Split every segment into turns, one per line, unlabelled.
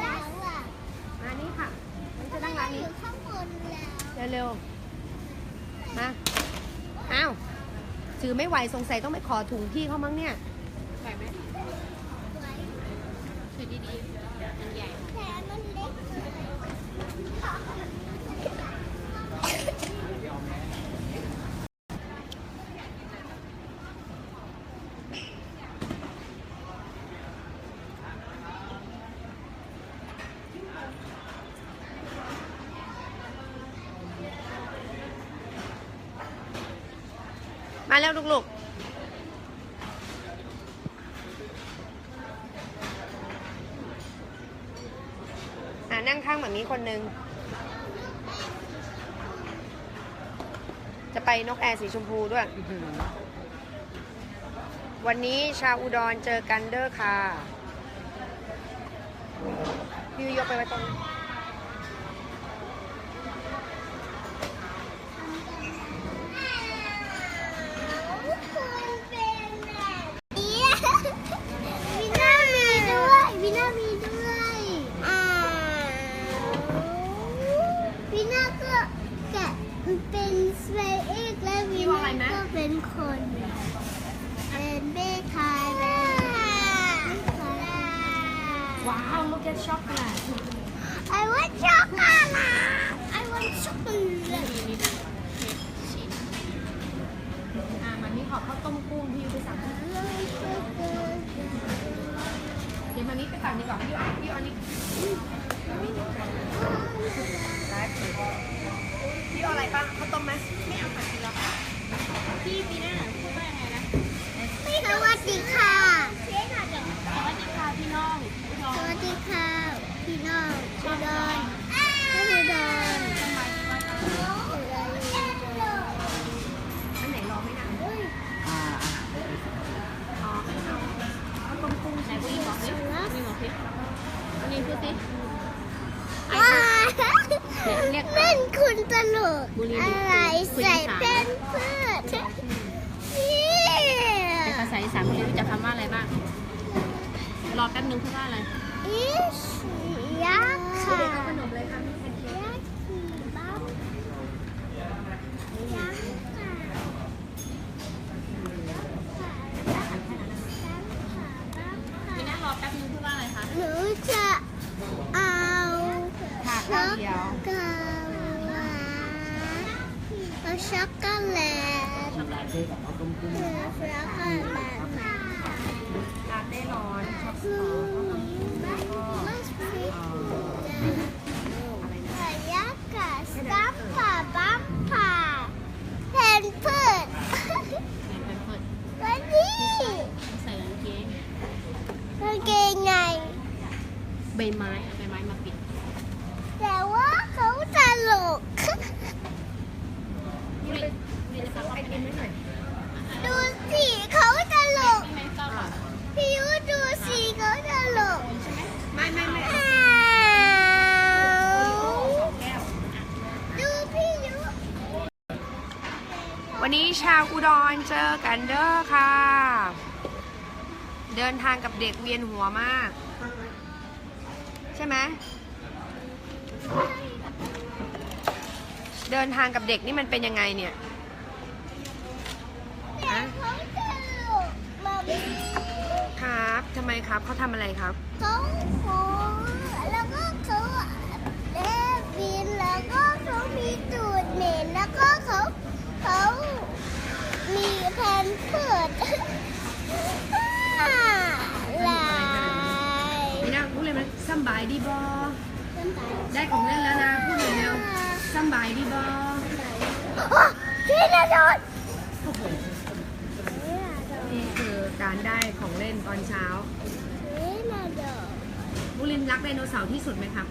แล้วอะ
มานี่ค่ะ มันจะนั่งร้าน
อ
นี้
ยู่ข้างบนแล้ว
เร็วๆ มา อ้าว ถือไม่ไหวสงสัยต้องไปขอถุงพี่เขามั้งเนี่ย
ใส่ไหม
ไว้
คือดีๆมันใหญ่
แขนมันเล็กเลย
มาแล้วลูกๆอ่านั่งข้างแบบนี้คนหนึ่งจะไปนกแอร์สีชมพูด้วยอื้อหือวันนี้ชาวอุดรเจอกันเด้อค่ะพี่ยกไปไว้ตรงนี้
คุณเป็นแบบนี้วินามีด้วยวินามีด้วยอ่าวินาก็แกะเป็นสเปรย์เอกและวินาก็เป็นคนเป็นเบคายแบบ
ว้าว look at chocolate
I want chocolate I want chocolate
มีนิดนึงชีส
อ่ามันนี่ขอข้าวต้มกุ้งพี่ไปสั่งเดี๋ยวมันนี่ไปสั่งดีกว่าพี่เอาพี่เอาอันนี้ได้พี่เอาอะไรบ้างข้าวต้มไหม
ไม่เอาผัดกินแล้วค่ะพี่ปีหน้าพูดว่ายังไงนะ
สวัสดีค่ะ
สวัสดีค่ะพี่น้องพี่น้อ
ส
ง
วัสดีค่ะ พี่น้องอุดรท่านอุดร
อันไหนรอไม่นานอ๋อเอาข้าวต้มกุ้ง
ไหนบุรีบอกสิบุรีบอกสิอันนี้พูดสิ
ว้านั่นคุณตลกอะไรใส่เป็นเพื่อนนี่
เป็นภาษาอีสานบุรีรู้จักคำว่าอะไรบ้าง รอแป๊บนึงพูดว่าอะไร
อิชยักษ์ค่ะ
ขนมเลยค่ะพี่แพนเค้ก
ยักษ์ขี่บ้ายักษ์ค่ะยักษ์ค่ะ
ปีหน้ารอแป๊บนึงพูดว่าอะไรคะ
หนูจะเอา
ค่ะข้าวเดียว
ช็อกโกแลตเอาช็อกโกแลต
ช็อกโกแลต
เออช็อกโกแลตมา
ทานได้ร้อนชอบส
อื
ตอ
มมัสฟิต
อะไรนะ
พยักกะสตัมปะบัมปะแผ่นพืช
เห็นเป็นเปิด
วันนี้
ใส่กางเกง
กางเกงใน
ใบไม้เอาใบไม้มาปิด
แต่ว่าเขาตลก
บุรีบุรีจะสั่ง
ไอ
ไอ
ติ
ติ
ม
ม
ไม่หน่อย
ดูสิเขาตลก
ไม่ต้องหรอก
พี่ยุดูสิเขาตลก
ไม่ไม่ไม่
อ้า
โอริโอ
ว
สองแก้ว
ดูพี่ยุ
วันนี้ชาวอุดรเจอกันเด้อค่ะ เดินทางกับเด็กเวียนหัวมากใช่ไหมเดินทางกับเด็กนี่มันเป็นยังไงเนี่ย
แต่เขาตลกมาบี
ครับทำไมครับเขาทำอะไรครับ
เขาโหแล้วก็เขาเล่นบินแล้วก็เขามีตูดเหม็นแล้วก็เขาเขามีแผ่นเพิด
สำบายดีบอได้ของเล่นแล้วนะพูดเลยเร็วสำบายดีบอ
อ๋อพี่นาโดน
นี่คือการได้ของเล่นตอนเช้า
พี่นาโดน
บุรินทร์รักไดโนเสาร์ที่สุดไหมครับ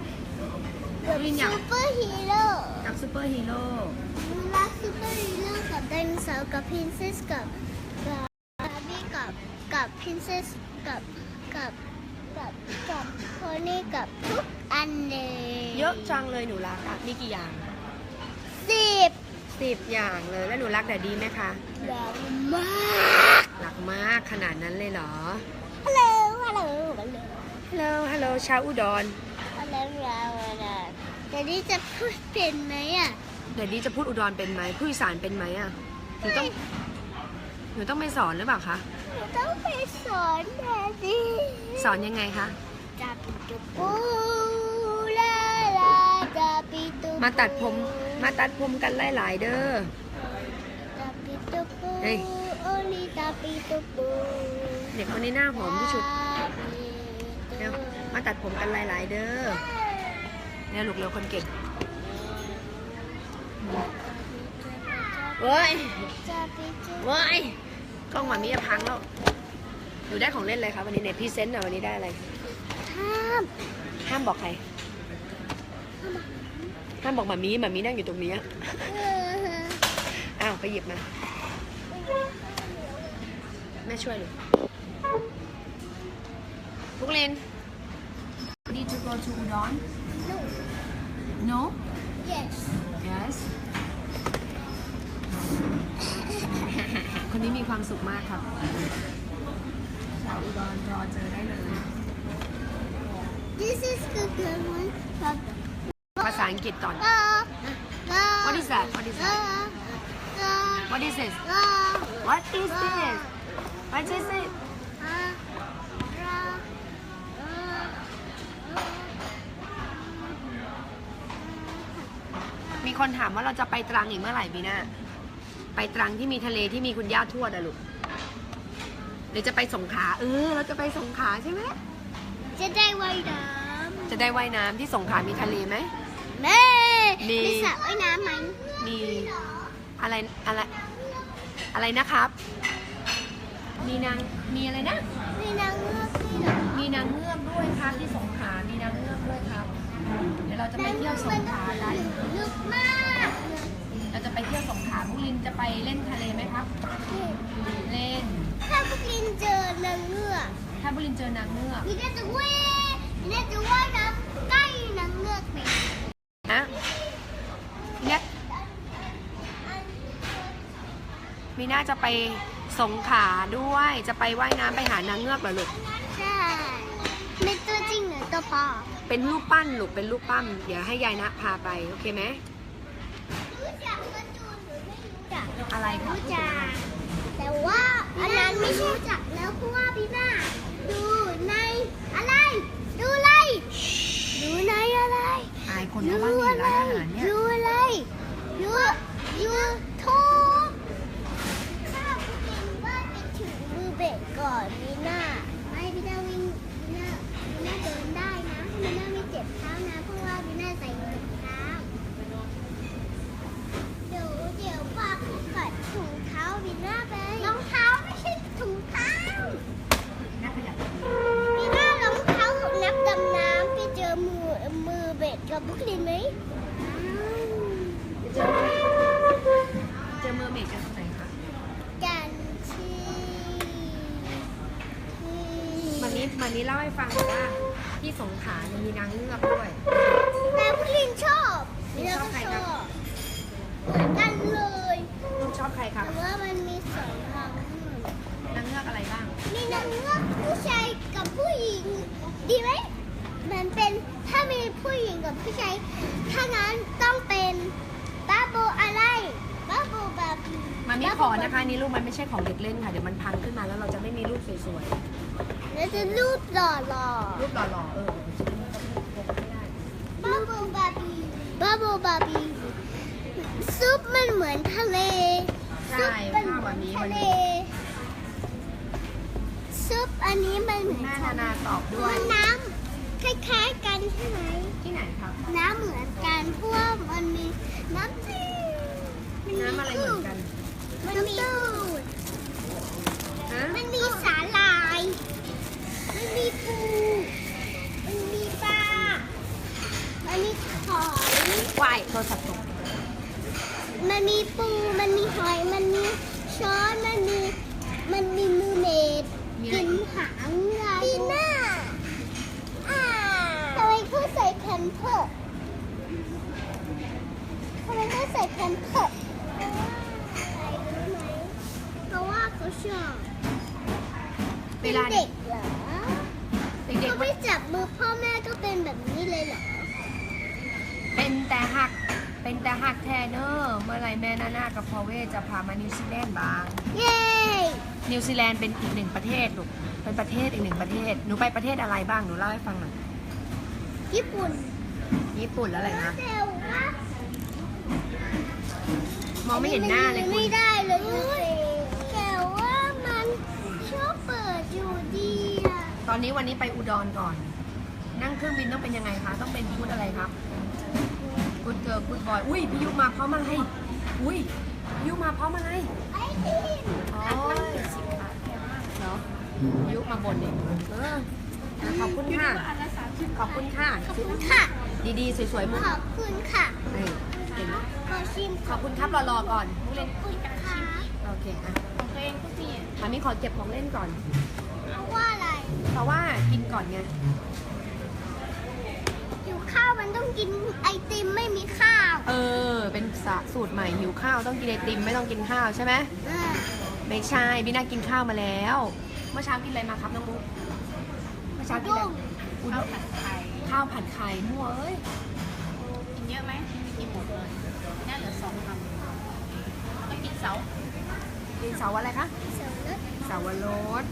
บุรินทร์อยาก
ซูเปอร์ฮีโร่
กับซูเปอร์ฮีโร่
รักซูเปอร์ฮีโร่กับไดโนเสาร์กับพินเซสกับกับบาร์บี้กับกับพินเซสกับกับ กับกับโพนี่กับทุกอันเลย
เยอะจังเลยหนูรักอะมีกี่อย่าง
สิบ
สิบอย่างเลยแล้วหนูรักแต่ดีไหมคะ
แบบมาก
รักมากขนาดนั้นเลยเหรอ
ฮัลโหลฮัลโหลฮัลโหล
ฮัลโหลฮัลโหลชาวอุดร
แล้วเราอะแต่นี่จะพูดเป็นไหมอะ
เดี๋ยวนี้จะพูดอุดรเป็นไหมพูดอีสานเป็นไหมอะหนูต้อง หนูต้องไปสอนหรือเปล่าคะ
หนูต้องไปสอนแดดดี้
สอนยังไงคะ
จับจุกปูลาลาจับปิตุ
มาตัดผม มาตัดผมกันหลายๆเด้อ
จับปิตุปู
เฮ้ย
โอลิจับปิตุปู
เด็กคนนี้หน้าหอมที่สุด
จับปิ
เร็ว
ตุ
มาตัดผมกันหลายๆเด้อเร็วลูกเร็วคนเก่ง เว้ย
จับปิตุ
เว้ยกล้องหมามีจะพังแล้วหนูได้ของเล่นอะไรคะวันนี้เน็ตพรีเซนต์หน่อยวันนี้ได้อะไร
ห้าม
ห้ามบอกใคร ห้ามบอกหมามีหมามีนั่งอยู่ตรงนี้
เออ
อ้าวไปหยิบมา แม่ช่วยหนูบุกลิน Need to go to Udon
no
No
yes
Yes คนนี้มีความสุขมากครับชาวอุดรรอเจอได้เลย
this is the good one
ภาษาอังกฤษก่อน
ลาลา
What is that What is
ลา
that
ลา
What is this
ลา
What is this What is it
ลาลาลา
มีคนถามว่าเราจะไปตรังอีกเมื่อไหร่บีน่า ไปตรังที่มีทะเลที่มีคุณย่าทวดอะลูกเดี๋ยวจะไปสงขลาเออเราจะไปสงขลาใช่ไหม
จะได้ว่ายน้
จะได้ว่ายน้ำที่สงขลามีทะเลไหมำ
แม่
มี
มีสระว่ายน้ำไหม
มีอะไรอะไรอะไรนะครับ มีนางมีอะไรนะ
มีนางเงือกด้วยเหรอ
มีนางเงือกด้วยครับที่สงขลามีนางเงือกด้วยครับ เดี๋ยวเราจะไปเที่ยวสงขลากัน
ลึกมาก
เล่น
ถ้าพวกลินเจอนางเงือก
ถ้าบุรินทร์เจอนางเงือก
นี่น่าจะว่ายนี่น่าจะว่ายน้ำใกล้นางเงือกไหม
นะเนี่ยมีน่าจะไปสงขลาด้วยจะไปว่ายน้ำไปหานางเงือกเหรอลูก
ใช่ไม่ตัวจริงหรือตัวปลอม
เป็นรูปปั้นลูกเป็นรูปปั้นเดี๋ยวให้ยายนะพาไป โอเคไหม
รู้จักการ์ตูนหรือไม่รู้จัก
อะไรคะ
รู้จัก แต่ว่าอันนั้นไม่ใช่รู้จักแล้วเพราะว่าพี่น่าดูในอะไร ดูอะไรดูในอะไร
อายคน
ดู
เขาบ้าง
อะ
นี่
ไร
ร้านอาหารเนี่ย
ดูอะไรดูยูทูบถ้าพี่เป็นว่าไปถึงมือเบรกก่อนพี่น่าไม่พี่น่าวิ่งพี่น่าพี่น่าเดินได้นะพี่น่าไม่เจ็บเท้านะเพราะว่าพี่น่าใส่รองเท้า เดี๋ยวเดี๋ยวปากัดถุงเท้าบิน่าไปรองเท้าไม่ใช่ถุงเท้า
น่าขยับ
บิน่ารองเท้าของนักดำน้ำพี่เจอมือมือเบ็ดกับบุคลินไหม
เจอเจอเมอร์เมดกันตรงไหนคะ
กันที่ที่
มันนี้มันนี้เล่าให้ฟังบอกว่าที่สงขลาเนี่ยมีนางเงือกด้วย
แต่บุคลินชอบ
ชอบใครครับ
เหมือนกันเลย
ลูกชอบใครครับ
แต่ว่ามันมีสองทาง
นางเงือกอะไรบ้าง
มีนางเงือกผู้ชายกับผู้หญิง ดีไหมมันเป็นถ้ามีผู้หญิงกับผู้ชายถ้างั้นต้องเป็นบ้าโบอะไรบ้าโบบาบี
มันมีขอนะคะนี่ลูกมันไม่ใช่ของเด็กเล่นค่ะเดี๋ยวมันพังขึ้นมาแล้วเราจะไม่มีรูปสวย
แล้วจะรูปหล่อหล่อ
ๆรูปหล่อๆเออไม่ได้
บ้าโบบาบีบ้าโบบาบีซุปมันเหมือนทะเล
ใช่
ซุปมัน
ภาพ
เหมื
แบ
อน
บนี้
ทะ
วัน
เล
นี้
ซุปอันนี้มันเหมือน
แม่นานาตอบด้ว
มั
ย
นน้ำคล้ายๆกันใช่ไหม
ที่ไหนครับ
น้ำเหมือนกันเพราะว่ามันมีน้ำจืด
น้ำอะไรเหมือนกัน
มันมีตูด
ฮะ
มันมีสาหร่าย มันมีปูมันมีปลามันมีหอย
วายโทรศัพท์ตก
มันมีปู มันมีหอย มันมีช้อน มันมี มันมีมือเม็ดกินหางอะไรปีหน้าอ่าทำไมเขาใส่แพมเพิร์สทำไมเขาใส่แพมเพิร์สเพราะว่าเขาชอบ
เวลา
เด็กเหรอ
เด็ก
เขาไม่จับมือพ่อแม่ก็เป็นแบบนี้เลยเหรอ
เป็นแต่หัก เป็นแต่หักแทนเนอร์เมื่อไหรแม่นานากับพอเวจะพามานิวซีแลนด์บ้าง
เย้
นิว ซีแลนด์เป็นอีกหนึ่งประเทศลูกเป็นประเทศอีกหนึ่งประเทศหนูไปประเทศอะไรบ้างหนูเล่าให้ฟังหน่อย
ญี่ปุ่น
ญี่ปุ่นแล้วอะไรนะ
แต่ว่าม
องไม่เห็นหน้าเลยคุ
ไม่
ณ
ได้เลยแต่ว่ามันชอบเปิดอยู่ดีอะ
ตอนนี้วันนี้ไปอุดรก่อน นั่งเครื่องบินต้องเป็นยังไงคะต้องเป็นพูดอะไรครับพูดเกิร์ลพูดบอยอุ้ยพี่ยุมาพร้อมอะไรอุ้ยพี่ยุมาพร้อมอะไร
ไอ้ที่
โอ้ยเนาะ ยุมาบนเนี่ยเอออะขอบคุณค่ะ ขอบคุณค่ะ
ขอบคุณค่ะ
ดีๆ สวยๆมุก
ขอบคุณค่ะ
นี่เก่งมาก
ขอชิม
ขอบคุณครับรอๆก่อนผู้เล่น
ขอบคุณค่ะ
โอเคอะ
ของตัวเองก็มี
มามีขอเก็บของเล่นก่อน
เพราะว่าอะไร
เพราะว่ากินก่อนไง
อยู่ข้าวมันต้องกินไอติมไม่มีข้าว
เออ เป็นสะสูตรใหม่หิวข้าวต้องกินไอติมไม่ต้องกินข้าวใช่ไหม
เออ
ไม่ใช่พี่น่ากินข้าวมาแล้ว เมื่อเช้ากินอะไรมาครับน้องมุกเมื่อเช้ากินอะไรอุด้
ข้างวผัดไข่
ข้าวผัดไข่มั่วเอ้ย
กินเยอะไหมไม่กินหมดเลยน่าเหลือสองคำต้องกินเสา
กินเสาร์อะไรคะ
เสริมรส
เสาวรส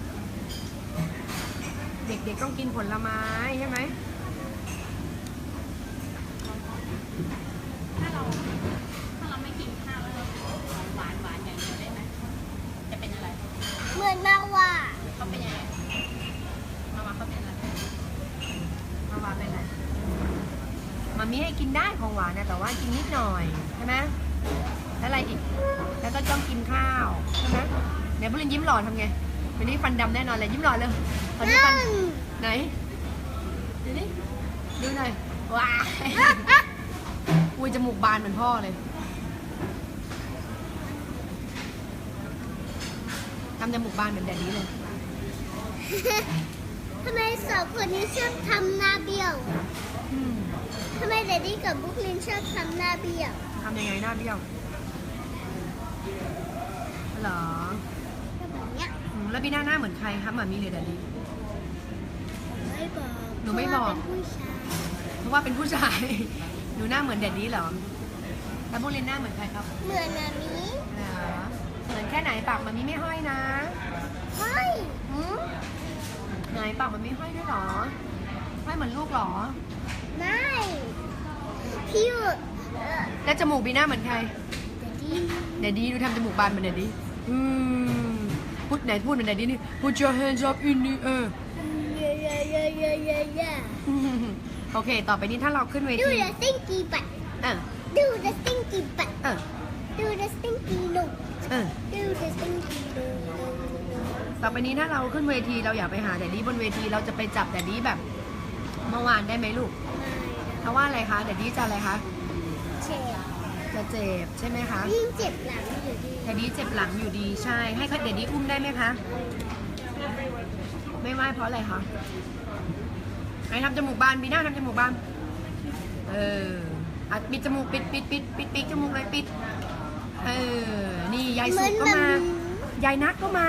เด็กๆต้องกินผลไม้ใช่ไหม
ถ้าเราถ้าเราไม่กินข้าวแล้วเราของหวานหวานอย่างเดียวได้ไหมจะเป็นอะไร
เหมือนมากว่า
เขาเป็นยังไงมามาเขาเป็นอะไร
มาว่าเป็นไรมามีให้ กินได้ของหวานนะแต่ว่ากินนิดหน่อยใช่ไหมแล้วอะไรอีก แล้วก็ต้องกินข้าวใช่ไหมเดี๋ยวบุรินยิ้มหล่อทำไงวันนี้ฟันดำแน่นอนเลยยิ้มหล่อเลยตอนนี้ฟัน
นั่น
ไหนดูดิดูหน่อยว้ายอุ้ยจมูกบานเหมือนพ่อเลยทำจมูกบานเหมือนแดดนี้เลย
ทำไมสองคนนี้ชอบทำหน้าเบี้ยว
อืม
ทำไม เดดดี้กับบุ๊คลินชอบทำหน้าเบี้ยว
ทำยังไงหน้าเบี้ยวเหรอ
ก็แบบเนี้ย
อืมแล้วพี่หน้าหน้าเหมือนใครคะหมามีเลยแดดดี้
ไม่บอก
หนูไม่บอก
เพราะว่าเป็นผู้ชาย
เพราะว่าเป็นผู้ชาย หนูหน้าเหมือนแดดดี้เหรอแล้วบุรินหน้าเหมือนใครครับ
เหมือนนามิ
เหรอเหมือนแค่ไหนปากมันมีไม่ห้อยนะ
เฮ้ย
หืมไหนปากมันไม่ห้อยด้วยเหรอห้อยเหมือนลูกเหรอ
ไม่ พี่อยู่เอ่อ
แล้วจมูกบีหน้าเหมือนใคร
เดดดี้
แดดดี้ดูทำจมูกบานเหมือนแดดดี้อืมพูดไหนพูดเหมือนแดดดี้นี่ put your hands up in the air
เย่เย่เย่เย่เย่เย่
โอเค ต่อไปนี้ถ้าเราขึ้นเว
ดู
ที
เดอะสติงกี้บัต
เออ
ดูเดอะสติงกี้บัต
เออ
ดูเดอะสติงกี้ลูก
เออ
ดูเดอะสติงกี้ลูก
ต่อไปนี้ถ้าเราขึ้นเวทีเราอยากไปหาแดดดี้บนเวทีเราจะไปจับแดดดี้แบบเมื่อวานได้ไหมลูก เพราะว่าอะไรคะแดดดี้จะอะไรคะ
เจ็บ
จะเจ็บใช่ไหมคะ
ยิ่งเจ็บหลังอยู่ดี
แดดดี้เจ็บหลังอยู่ดีใช่ ให้แดดดี้อุ้มได้ไหมคะไม่ไหวเพราะอะไรคะไหนทำจมูกบานบีหน้าทำจมูกบานเอออะปิดจมูกปิดปิดปิดปิดปิดจมูกเลยปิดเออนี่ยายสุกก็มายายนักก็มา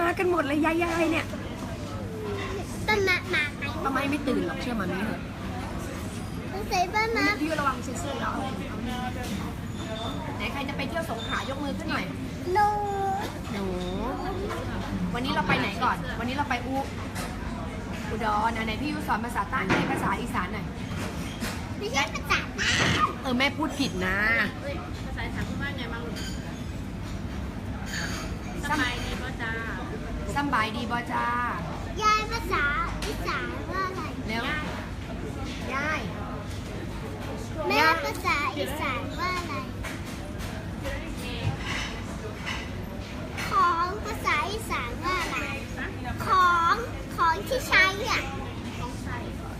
มากันหมดเลยยายยายเนี่ย
ต้นมะมาไหน
ทำไมไม่ตื่นหรอกเชื่อมามีเถอะ
ต้อ งใส่บ้านมะ
พี่ระวังเซ็นเซอร์แล้วไหนใครจะไปเที่ยวสงขลายกมือขึ้นหน่อย
โน
หนูวันนี้เราไปไหนก่อน วันนี้เราไปอุอุดรอะไหนพี่ยุสอนภาษาใต้ให้ภาษาอีสานหน่อย
ไม่ใช่ภาษาใต้
เออแม่พูดผิดนะ
เฮ้ยภาษาอีสานพูดว่าไงบ้างลูกสบายดีป่ะจ้า
สำบายดีบอจ้ายา
ยภาษาอีสานว่าอะไร
เร็ว ยาย
แม่ภาษาอีสานว่าอะไร ของภาษาอีสานว่าอะไร ของของที่ใช้อะ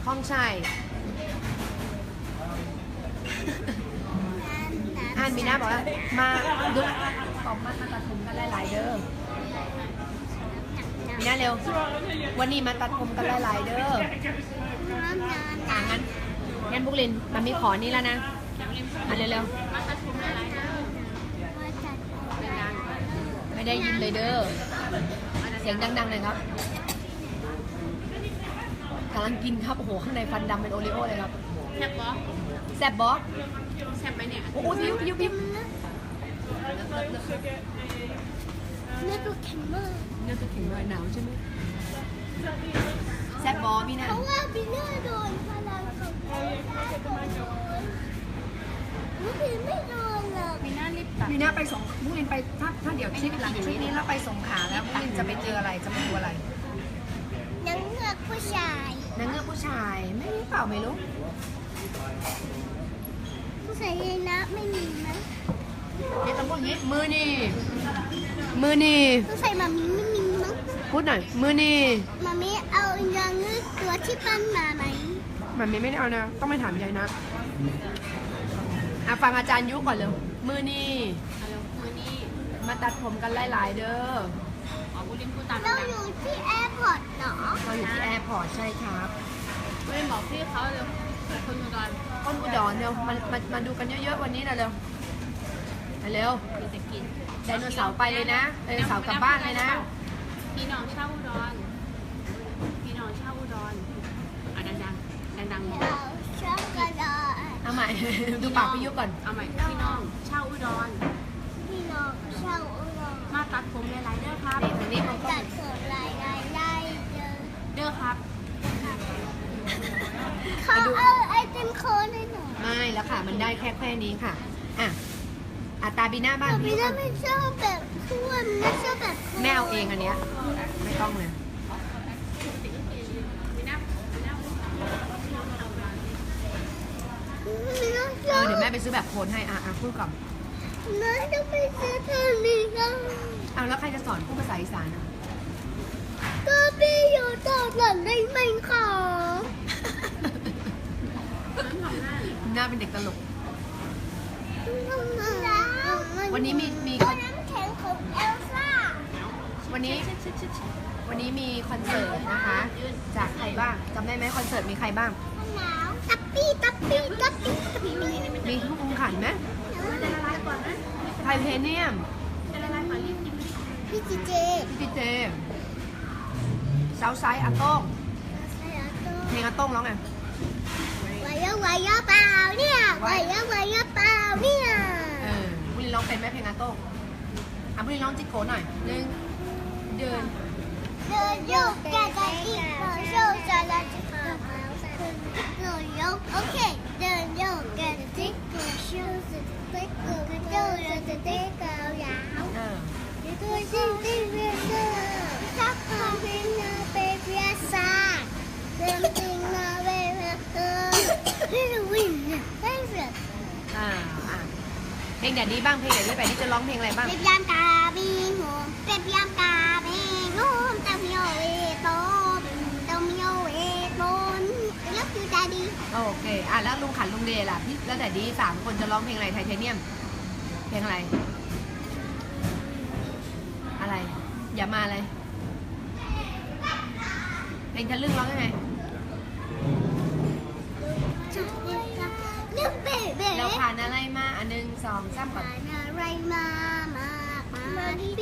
ห้องชัยอ่านมีหน้าบอกว่ามาดูตอบมามาตัดผมกันหลายๆเด้อมีหน้าเร็ว วันนี้มาตัดผมกันหลายๆเด้ออะงั้นงั้นบุกลินมันมีขอนี้แล้วนะ มาเร็วๆไม่ได้ยินเลยเด้อ เสียงดังๆเลยครับำลังกินครับ โอ้โห ข้างในฟันดำเป็นโอริโอเลยครับ
แซ่บปะ
แซ่บบอส
แซ่บไหมเนี่ย
โอ้โหพิวพิวพิว
เนื้อตัวแข็งมาก
เนื้อจะถึงเลยหนาวใช่ไหมแซ่บบอสพี่นะ
เพราะว่าบิน่าโดนพลังของเอ ลซ่าโดนลูกพีไม่โดนหรอก
มีหน้ารีบตัด
มีหน้าไปสงมุกลินไปถ้าถ้าเดี๋ยวทริปหลังทริปนี้เราไปสงขลาแล้วมุกลินจะไปเจออะไรจะไปดูอะไร
นางเงือกผู้ชาย
นางเงือกผู้ชายไม่รู้เปล่าไม่รู้
ผู้ชายในน้ำไม่มีมั้ง
เดี๋ยวต้องพูดอย่างนี้มือนี่มือนี่
ผู้ชายมามีไม่มีมั้ง
พูดหน่อยมือนี่
มามีเอานางเงือกตัวที่ปั้นมาไหม
มันไม่ได้เอานะต้องไปถามยายนะ อะฟังอาจารย์ยุก่อนเร็วมือนี่
เอาเร็วมือนี่
มาตัดผมกันหลาย ๆ เด้อ
อ๋อบุรินพูดตาม
เรา
ดัง
อยู่ที่แอร์พอร์ตเนาะ
เราอยู่ที่แอร์พอร์ตใช่ครับ
ๆบุรินบอกพี่เขาเร็วคนอุดร
ก้นอุดรเร็วมามามาดูกันเยอะ ๆ วันนี้นะเร็วมาเร็ว
มีแต่กิน
ไดโนเสาร์ไปเลยนะไดโนเสาร์กลับบ้านเลยนะ
พี่น้องเช่าอุดรพี่น้องเช่าอุดรอะดังๆดังๆ
เราชอบกระดาษ
เอาใหม่ ดูปากพี่ยุก่อน
เอาใหม่ พี่น้อง เช่าอุดร
พี่น้องเช่าอุดร
มาตัดผมหลายๆเด้อครับ
นี่ทางนี้มันก็
ตัดส่วนลายลายได้เจอ
เด้อครับ
เขาเอาไอเทมโคนให้หนู
ไม่แล้วค่ะ มันได้แค่แค่นี้ค่ะ อะอาตาบีหน้าบ้าน
แต่
พี่
พี่
ยุ
น่าไม่ชอบแบบท่วมไม่ชอบแบบ
แม่เอาเองอันเนี้ยไม่ต้องเลย
ไม่ต้อง
เอ
ชอ
อบเดี๋ยวแม่ไปซื้อแบบโคนให้ อะอะพูดก่อน
ไม่ต้องไปซื้อเทอร์นี้ก็
เอาแล้วใครจะสอนพูดภาษาอีสานอะ
ก็พี่อยู่ต่อหลังได้ไหมคะ
หน้าเป็นเด็กตลก
วั
วันนี้มีมี
ก็น้ำแข็งของเอลซ่า
วันนี้ วันนี้มีคอนเสิร์ตนะคะ จากใครบ้างจำได้ไหมคอนเสิร์ตมีใครบ้าง
หนาว ตับปี้ตับปี้ตับปี้ตับปี้
มีทุกองขันไหมไทเทเนียม
พี่จีเจ
พี่พีเจเซาไซด์อาโต้งเพลงอาโต้งร้องไง
วายะวายะเปล่าเนี่ยวายะวายะเปล่าเนี่ย
เออบุรีร้องเป็นไหมเพลงอาโต้งอะบุรีร้องจิกโกหน่อยหนึ่งเดิน
เดินโยกแกจะอีกโโยกจะละจิก เดินโยกโอเคเดินโยกแกจะจิกโกชูสติ๊กโกกระโดดจะติ๊กเกายาว
เออ
ตัวจริงจริงเรียนเจอทักทายเป็นนาเปเปียซาเรื่องจริงนาเปเปียเออพี่วินไม่เสีย
อ่าอะเพลงแดดดี้บ้างเพลงแดดดี้ไปนี่จะร้องเพลงอะไรบ้าง
เป็ดยามกาบีโฮมเป็ดยามกา โอเคอะ
แล้วลุงขันลุงเดย์ล่ะพี่แล้วแดดดี้สามคนจะร้องเพลงอะไรไทเทเนียม เพลงอะไร อะไร อย่ามาอะไรเพลงทะลึ่งร้องยังไง
เรื่องเบ๋เบ๋
เราผ่านอะไรมาอันหนึ่งสองสามก่อน
ผ่านอะไรมามากมาที่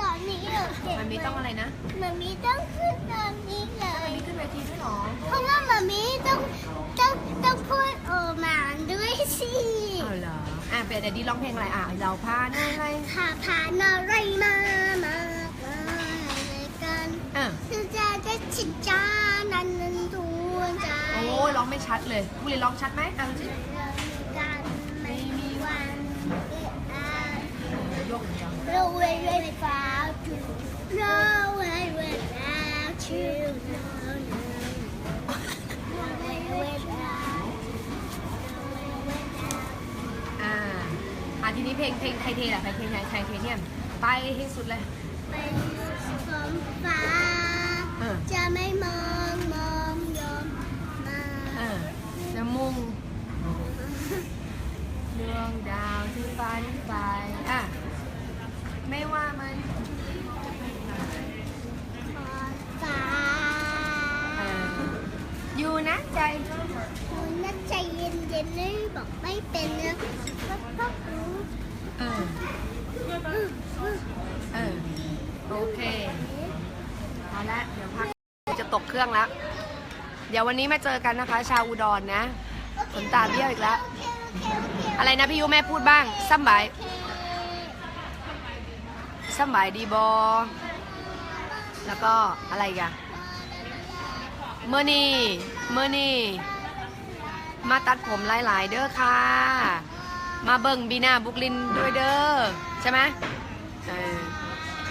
ต้องขึ้นตอนนี้เลย
มันมีต้องอะไรนะ
มันมีต้องขึ้นตอนนี้เล
มัน
ย
มีขึ้นเวทีด้วยเหรอ
เพราะว่ามามีต้องต้องต้องพูดโอมาด้วยสิ
เอาเหรออะเป็นแดดดี้ร้องเพลงอะไรอะเราผ่านอะไร
ถ้าผ่านอะไรมามากมายกัน
อะ
คือจะจะชิดจานันนันทวนใจ
โอ้ยร้องไม่ชัดเลยบุรีร้องชัดไหมเอาสิ
กัน No way without you No way without you No no No way without No way without
อ่าอะทีนี้เพลงเพลงไทยเทล่ะไทยเทไทยไทยเทเนี่ยไปให้สุดเลย
เป็นสมฟ้า
เออ
จะไม่มองมองยอมมา
เออจะมุ่งดวงดาวที่ฝันไปอะ ไม่ว่ามัน
ขอฟ้า
เอออยู่นะใจ
คุณน่าใจเย็นเย็นๆเลยบอกไม่เป็นนะก็ก็รู้
เออ
อืมอืม
เออ โอเค เอาละ เดี๋ยวพักจะตกเครื่องแล้วเดี๋ยววันนี้มาเจอกันนะคะ ชาวอุดรนนะขนตาเบี้ยวอีกแล้ว
อะ
ไรนะพี่ยูแม่พูดบ้างซ้ำบายซ้ำบายดีบอ แล้วก็อะไรกันเมื่อนี่เมื่อนี่มาตัดผมหลาย ๆ เด้อค่ะ มาเบิ่งบีนาบุกลินด้วยเด้อใช่ไหม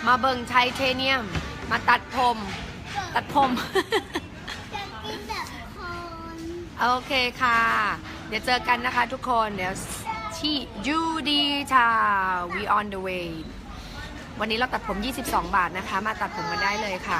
มาเบิ่งไทเทเนียม มาตัดผม ตัดผม
จะกินแบบคน
โอเคค่ะ เดี๋ยวเจอกันนะคะทุกคนเดี๋ยวที่ยูดีทา we on the way วันนี้เราตัดผม 22 บาทนะคะ มาตัดผมกันได้เลยค่ะ